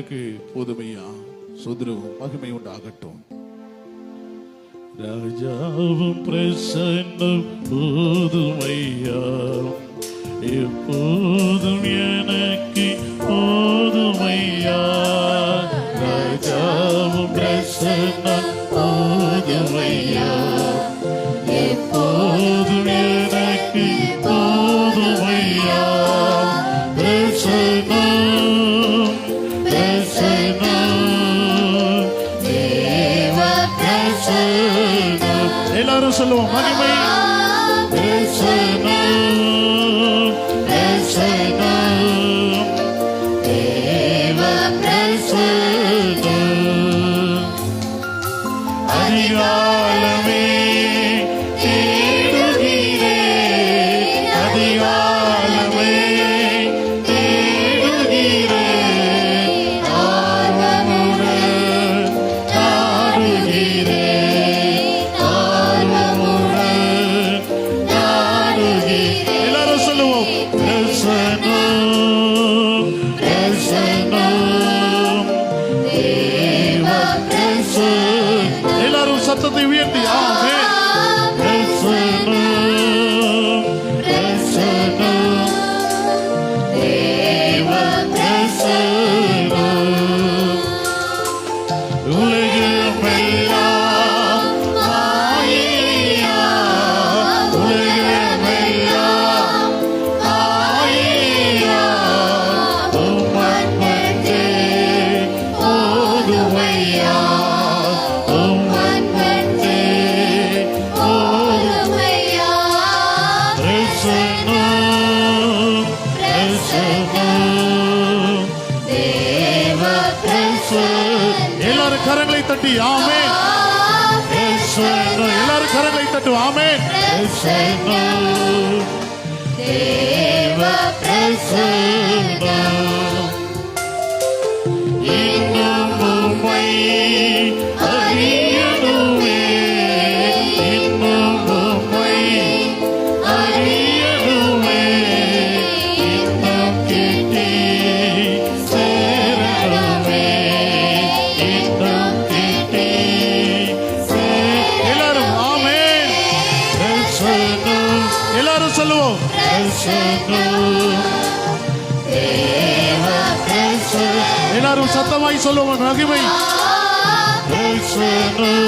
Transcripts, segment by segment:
உனக்கு புதுமையா? சுதிரவும் மகிமை உண்டாகட்டும் ராஜாவும் பிரசன்னம் போதுமையா? எப்போதும் எனக்கு போதுமையா பிரசன்னம் தேவ பிரசன்னம் எல்லாரும் சொல்லுவோம் மகிமை பிரசன்னம் எல்லாரும் சத்தத்தை உயர்த்தி ஆமே எல்லாரும் கரங்களை தட்டி ஆமே எல்லாரும் கரங்களை தட்டு ஆமே தேவ பிரசன்னம். எல்லாரும் சத்தமாய் சொல்லுவோம் மகிமை பிரசன்னம்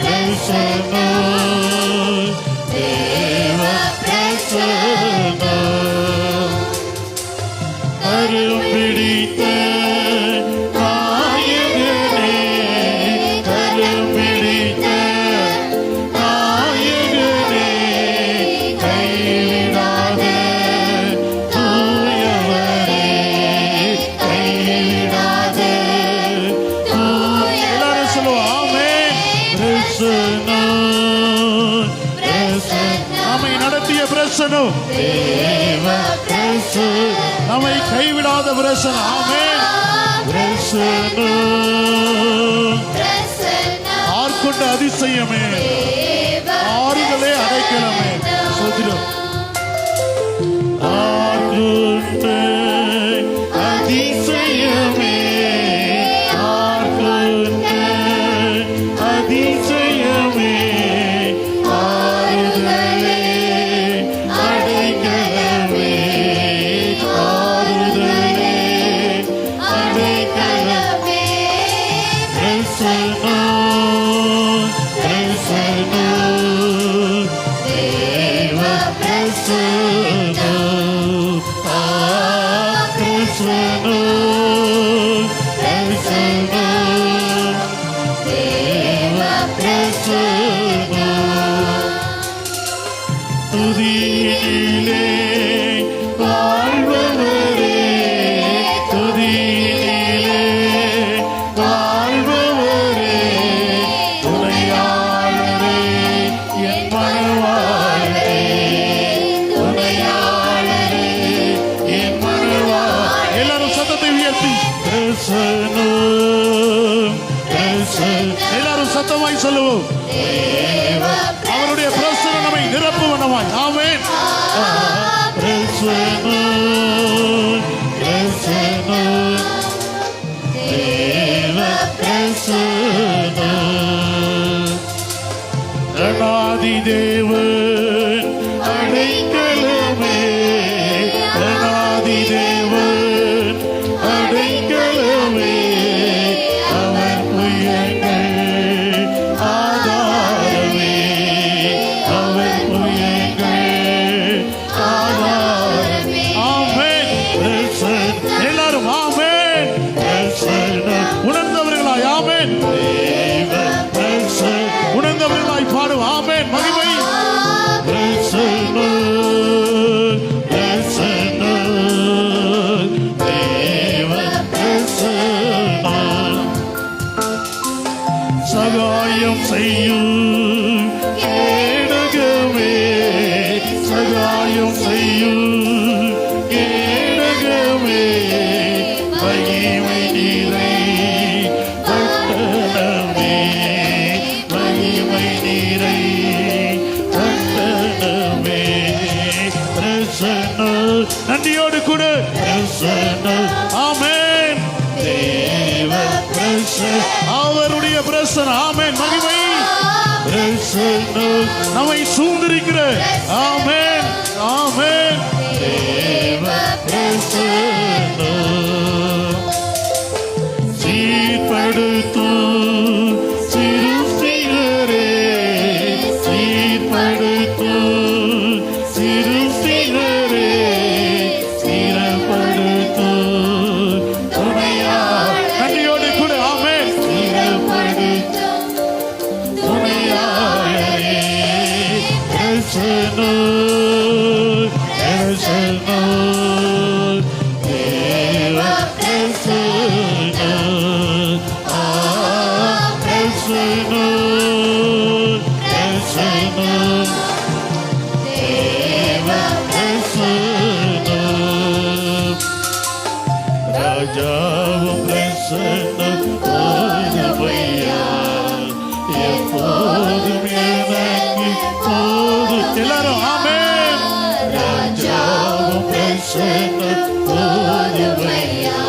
பிரசன்னம் தேவ பிரசன்னம் பிரசன்னம். நம்மை கைவிடாத ஆமென். பிரசன்னம். ஆர்கொண்ட அதிசயமே. ஆறுதலே அடைக்கலமே. சோதிடம். ஆர்கொண்ட பிரசன்னம் ಕರ್ತನು ಎಲ್ಲರೂ ಸತವಾಯಿ ಸಲ್ಲುವು அவருடைய பிரசன நம்மை நிரப்புவனவாய் ஆமேன் பிரசனோ பிரசனோ தேவ பிரசனோ தேவ ஆமென். தேவ பிரசன் அவருடைய பிரசன் ஆமென். மகிமை. பிரசன்ன நம்மை சூழ்ந்திருக்கிற. ஆமென். ஆமென். தேவ பிரசன்ன. சீர்படுத்தும் எல்லாரும் ஆமென் ராஜாவும் போதுமையா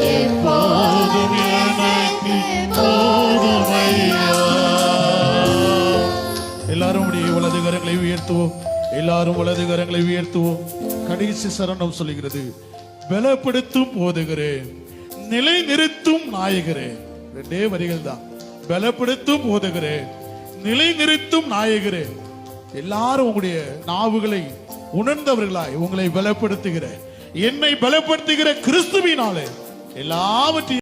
எப்போதும் எனக்கு போதுமையா எல்லாரும் உடைய வலது கரங்களை உயர்த்துவோம். எல்லாரும் வலது கரங்களை உயர்த்துவோம். கடைசி சரணம் சொல்லுகிறது. பலப்படுத்தும் போதுகிறேன். நிலை நிறுத்தும் நாயகரே. ரெண்டே வரிகள் தான் பலப்படுத்தும் போதுகிறேன் நிலை நிறுத்தும் நாயகரே. எல்லாரும் உங்களுடைய நாவுகளை உணர்ந்தவர்களாய் உங்களை பலப்படுத்துகிற. என்னை பலப்படுத்துகிற கிறிஸ்துவினாலே எல்லாவற்றையும்